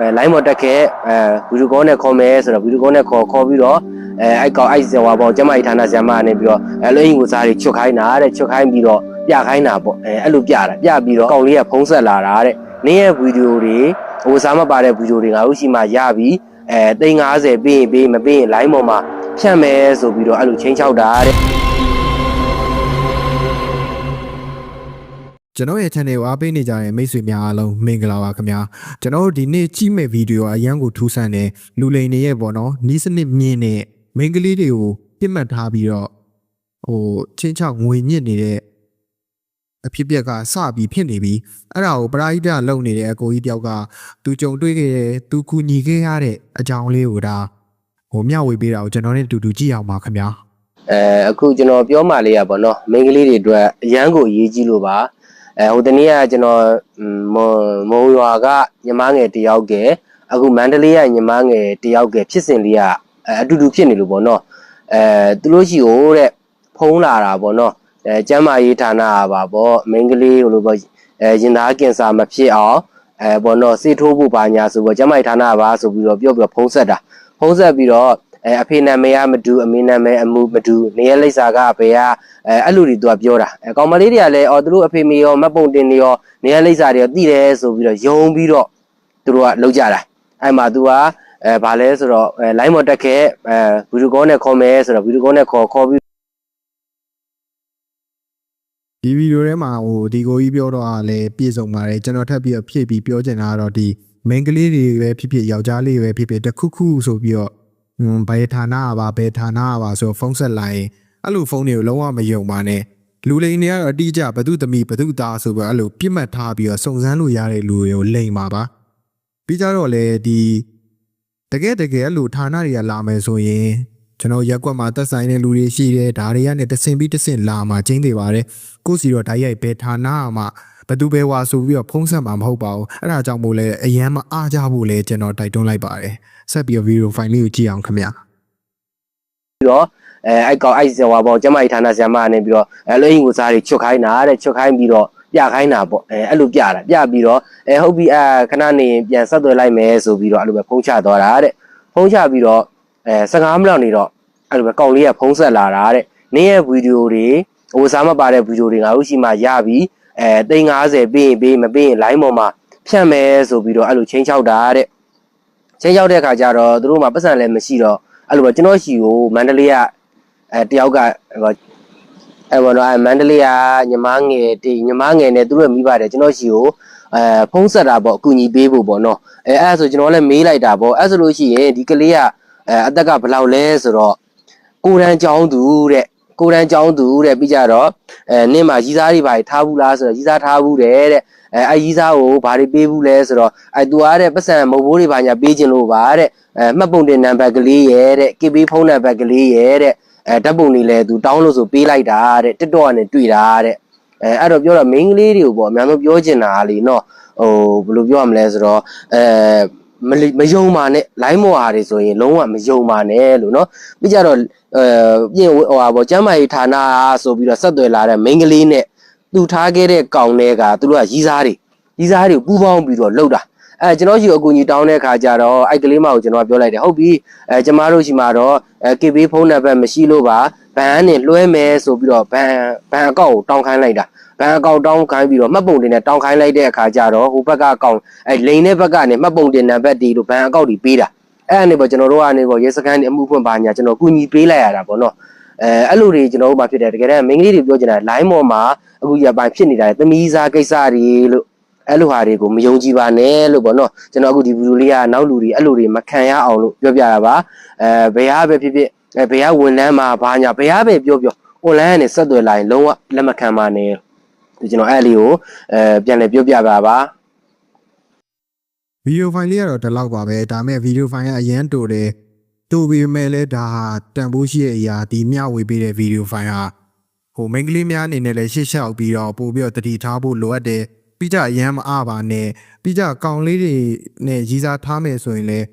အဲ line ပေါ်တက်ခဲ့အဲဗီဒီယိုကောနဲ့ခေါ်မယ်ဆိုတော့ဗီဒီယိုကောနဲ့ခေါ်ခေါ်ပြီးတော့အဲအဲ့ကောင်အဲ့ဇဝါပေါ့ကျမကြီးဌာနဆရာမကနေပြီးတော့အဲလိုအင်ကိုစားတွေချွတ်ခိုင်းတာတဲ့ချွတ်ခိုင်းပြီးတော့ပြခိုင်းတာပေါ့အဲအဲ့လိုပြတာပြပြီးတော့ကောင်လေးကဖုံးဆက်လာတာတဲ့နင်းရဲ့ဗီဒီယိုတွေဟိုစားမပါတဲ့ဗီဒီယိုတွေငါတို့ရှိမှရပြီးအဲ350ပေးရင်ပေးမပေးရင် line ပေါ်မှာဖြတ်မယ်ဆိုပြီးတော့အဲ့လိုချင်းချောက်တာတဲ့ ကျွန်တော်ရဲ့ channel ကိုအားပေးနေကြတဲ့မိတ်ဆွေများအားလုံးမင်္ဂလာပါခင်ဗျာကျွန်တော်တို့ဒီနေ့ကြည့်မဲ့ဗီဒီယိုအရန်ကိုထူးဆန်းတဲ့လူလိန်တွေရဲ့ပေါ့နော်နီးစနစ်မြင့်တဲ့မိန်းကလေးတွေကိုပြစ်မှတ်ထားပြီးတော့ဟိုချင်းချောက်ငွေညစ်နေတဲ့အဖြစ်အပျက်ကစပြီးဖြစ်နေပြီးအဲ့ဒါကိုပရာဟိတလုံနေတဲ့အကိုကြီးတယောက်ကသူကြုံတွေ့ခဲ့တဲ့သူကူညီခဲ့ရတဲ့အကြောင်းလေးကိုဒါဟိုမျှဝေပေးတာကိုကျွန်တော်နဲ့အတူတူကြည့်အောင်ပါခင်ဗျာအဲအခုကျွန်တော်ပြောမှလေးရပါတော့မိန်းကလေးတွေအတွက်အရန်ကိုအရေးကြီးလို့ပါ အဲဟိုတနေ့ကကျွန်တော်မွန်မုံရွာကညီမငယ်တယောက်ကအခုမန္တလေးကညီမငယ်တယောက်ကဖြစ်စဉ်လေးကအအတူတူဖြစ်နေလို့ပေါ့နော်အဲသူတို့ရှိဟိုတဲ့ဖုံးလာတာပေါ့နော်အဲကျမ်းမာရေးဌာနကပါပေါ့မိန်းကလေးဟိုလိုပေါ့အဲရင်သားကင်ဆာမဖြစ်အောင်အဲပေါ့နော်စေထိုးဖို့ပါညာဆိုပေါ့ကျမ်းမာရေးဌာနကပါဆိုပြီးတော့ပြောပြီးတော့ဖုံးဆက်တာဖုံးဆက်ပြီးတော့ အဲအဖေနာမည်ကမတူအမေနာမည်အမှုမတူနေရလိပ်စာကဘယ်ကအဲအဲ့လိုတွေသူကပြောတာအဲကောင်မလေးတွေကလည်းအော်သူတို့အဖေမေရောမတ်ပုံတင်နေရောနေရလိပ်စာတွေရောသိတယ်ဆိုပြီးတော့ယုံပြီးတော့သူတို့ကလောက်ကြတာအဲ့မှာ तू ကအဲဘာလဲဆိုတော့အဲ line ပေါ်တက်ခဲ့အဲဗီဒီယိုကောနဲ့ခေါ်မယ်ဆိုတော့ဗီဒီယိုကောနဲ့ခေါ်ခေါ်ပြီးဒီဗီဒီယိုထဲမှာဟိုဒီကိုကြီးပြောတော့အားလည်းပြည့်စုံပါတယ်ကျွန်တော်ထပ်ပြီးတော့ဖြည့်ပြီးပြောချင်တာကတော့ဒီ main ကလေးတွေပဲဖြစ်ဖြစ်ယောက်ျားလေးတွေပဲဖြစ်ဖြစ်တစ်ခုခုဆိုပြီးတော့ဟွန်း ဘယ်ဌာနကပါဘယ်ဌာနကပါဆိုဖုန်းဆက်လိုက်ရင်အဲ့လိုဖုန်းတွေကိုလုံးဝမယုံပါနဲ့လူလိန်တွေကတော့အတိအကျဘသူသမီးဘသူသားဆိုပြီးတော့အဲ့လိုပြစ်မှတ်ထားပြီးတော့စုံစမ်းလို့ရတဲ့လူတွေကိုလိန်ပါပါပြီးကြတော့လေဒီတကယ်တကယ်အဲ့လိုဌာနတွေကလာမယ်ဆိုရင်ကျွန်တော်ရက်ကွက်မှာတက်ဆိုင်တဲ့လူတွေရှိတယ်ဒါတွေကနေတဆင်ပြီးတဆင်လာမှာချင်းတွေပါတယ်ကိုယ့်စီတော့ဓာတ်ရိုက်ဘယ်ဌာနမှ ဘသူပဲဝါဆိုပြီးတော့ဖုံးဆက်မှာမဟုတ်ပါဘူးအဲ့ဒါကြောင့်မို့လဲအရန်မအားကြဖို့လဲကျွန်တော်တိုက်တွန်းလိုက်ပါတယ်ဆက်ပြီးတော့ဗီဒီယိုဖိုင်လေးကိုကြည့်အောင်ခင်ဗျာတော့အဲအဲ့ကောင်အဲ့ဇဝါပေါ့ကျမကြီးဌာနဆရာမကနေပြီးတော့အဲလိုအင်ကိုစားတွေချွတ်ခိုင်းတာတဲ့ချွတ်ခိုင်းပြီးတော့ပြခိုင်းတာပေါ့အဲအဲ့လိုပြတာပြပြီးတော့အဲဟုတ်ပြီအဲခဏနေပြန်ဆက်သွယ်လိုက်မယ်ဆိုပြီးတော့အဲ့လိုပဲဖုန်းချသွားတာတဲ့ဖုန်းချပြီးတော့အဲ15မိနစ်နေတော့အဲ့လိုပဲကောင်လေးကဖုန်းဆက်လာတာတဲ့နင်းရဲ့ဗီဒီယိုတွေဟိုစားမပါတဲ့ဗီဒီယိုတွေငါတို့ရှိမှရပြီး အဲ350ပေးရင်ပေးမပေးရင် line ပေါ်မှာဖြတ်မယ်ဆိုပြီးတော့အဲ့လိုချင်းချောက်တာတဲ့ချင်းချောက်တဲ့အခါကျတော့သူတို့မှပတ်စံလည်းမရှိတော့အဲ့လိုပဲကျွန်တော်ရှိကိုမန္တလေးကအဲတယောက်ကဟိုအဲဘောတော့အဲမန္တလေးကညီမငယ်တီညီမငယ်နဲ့သူတို့မိပါတယ်ကျွန်တော်ရှိကိုအဲဖုံးဆက်တာပေါ့အကူညီပေးဖို့ပေါ့နော်အဲအဲ့ဒါဆိုကျွန်တော်လည်းမေးလိုက်တာပေါ့အဲ့ဆိုလို့ရှိရင်ဒီကလေးကအဲအသက်ကဘယ်လောက်လဲဆိုတော့ကိုရန်ចောင်းသူတဲ့ ကိုရန်ចောင်းသူတဲ့ပြီးကြတော့အဲနင့်မှာရီးစားတွေဘာတွေထားဘူးလားဆိုတော့ရီးစားထားဘူးတဲ့တဲ့အဲအရီးစားကိုဘာတွေပေးဘူးလဲဆိုတော့အဲသူအားတဲ့ပတ်စံမုတ်ဘိုးတွေဘာညာပေးခြင်းလို့ပါတဲ့အဲမှတ်ပုံတင်နံပါတ်ကလေးရဲ့တဲ့ KB ဖုန်းနံပါတ်ကလေးရဲ့တဲ့အဲဓာတ်ပုံတွေလည်းသူတောင်းလို့ဆိုပေးလိုက်တာတဲ့ TikTok ကနေတွေ့တာတဲ့အဲအဲ့တော့ပြောတော့ main ကလေးတွေကိုပေါ့အများဆုံးပြောချင်တာလေနော်ဟိုဘယ်လိုပြောရမလဲဆိုတော့အဲ မလိမယုံပါနဲ့ line မော်ဟာတွေဆိုရင်လုံးဝမယုံပါနဲ့လို့နော်ပြီးကြတော့အဲပြင်ဟိုဟာပေါ့ကျမ်းမာရေးဌာနဆိုပြီးတော့ဆက်သွယ်လာတဲ့ main ကလေးနဲ့သူထားခဲ့တဲ့ကောင်တွေကသူတို့ကရီးစားတွေရီးစားတွေကိုပူပေါင်းပြီးတော့လှုပ်တာအဲကျွန်တော်ရှိအကူကြီးတောင်းတဲ့ခါကျတော့အဲ့ကလေးမကိုကျွန်တော်ပြောလိုက်တယ်ဟုတ်ပြီအဲကျမတို့ရှိမှာတော့အဲ KB ဖုန်းနံပါတ်မရှိလို့ပါ ဘန်နဲ့လွှဲမယ်ဆိုပြီးတော့ဘန်ဘန်အကောင့်ကိုတောင်းခိုင်းလိုက်တာဘန်အကောင့်တောင်းခိုင်းပြီးတော့မှတ်ပုံတင်နဲ့တောင်းခိုင်းလိုက်တဲ့အခါကျတော့ဟိုဘက်ကအကောင့်အဲလိန်တဲ့ဘက်ကနေမှတ်ပုံတင်နံပါတ်တီလို့ဘန်အကောင့်တွေပေးတာအဲ့အနေပေါ့ကျွန်တော်တို့ကနေပေါ့ရဲစခန်းတွေအမှုဖွင့်ပါညာကျွန်တော်ကူညီပေးလိုက်ရတာပေါ့နော်အဲအဲ့လိုတွေကျွန်တော်တို့မှဖြစ်တယ်တကယ်တမ်းမိန်းကလေးတွေပြောချင်တာ line ပေါ်မှာအခုရပိုင်းဖြစ်နေတာသမီးစားကိစ္စတွေလို့အဲ့လိုဟာတွေကိုမယုံကြည်ပါနဲ့လို့ပေါ့နော်ကျွန်တော်အခုဒီဗီဒီယိုလေးကနောက်လူတွေအဲ့လိုတွေမခံရအောင်လို့ပြောပြတာပါအဲဘယ်ဟာပဲဖြစ်ဖြစ် အဲဘယ်ဟာဝန်ထမ်းမှာဘာညာဘယ်ဟာပဲပြောပြော online ကနေဆက်သွယ်လာရင်လုံးဝလက်မခံပါနဲ့ဒီကျွန်တော်အဲ့လေးကိုအဲပြန်လည်ပြောပြပါပါဗီဒီယိုဖိုင်လေးကတော့ဒီလောက်ပါပဲဒါပေမဲ့ဗီဒီယိုဖိုင်ကအရန်တိုတယ်တိုပေမဲ့လည်းဒါဟာတန်ဖိုးရှိတဲ့အရာဒီမျှဝေပေးတဲ့ဗီဒီယိုဖိုင်ဟာဟိုမိန်းကလေးများအနေနဲ့လည်းရှေ့လျှောက်ပြီးတော့ပို့ပြီးတော့တတိထားဖို့လိုအပ်တယ်ပြီးကြအရန်မအားပါနဲ့ပြီးကြကောင်လေးတွေနဲ့ရီးစားထားမယ်ဆိုရင်လည်း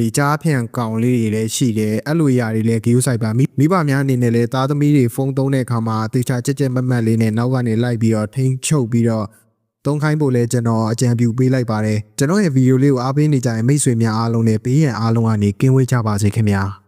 ဒီကြားဖြန့်ကောင်လေးတွေလည်းရှိတယ်အဲ့လိုအရာတွေလည်းဂိူးဆိုင်ပါမိမိဘများအနေနဲ့လည်းသားသမီးတွေဖုန်းသုံးတဲ့အခါမှာတေချာကြက်ကြက်မတ်မတ်လေးနဲ့နောက်ကနေလိုက်ပြီးတော့ထိန်းချုပ်ပြီးတော့သုံးခိုင်းဖို့လဲကျွန်တော်အကြံပြုပေးလိုက်ပါတယ်ကျွန်တော်ရဲ့ဗီဒီယိုလေးကိုအားပေးနေကြတဲ့မိတ်ဆွေများအားလုံးနဲ့ပေးရန်အားလုံးကနေကင်းဝေးကြပါစေခင်ဗျာ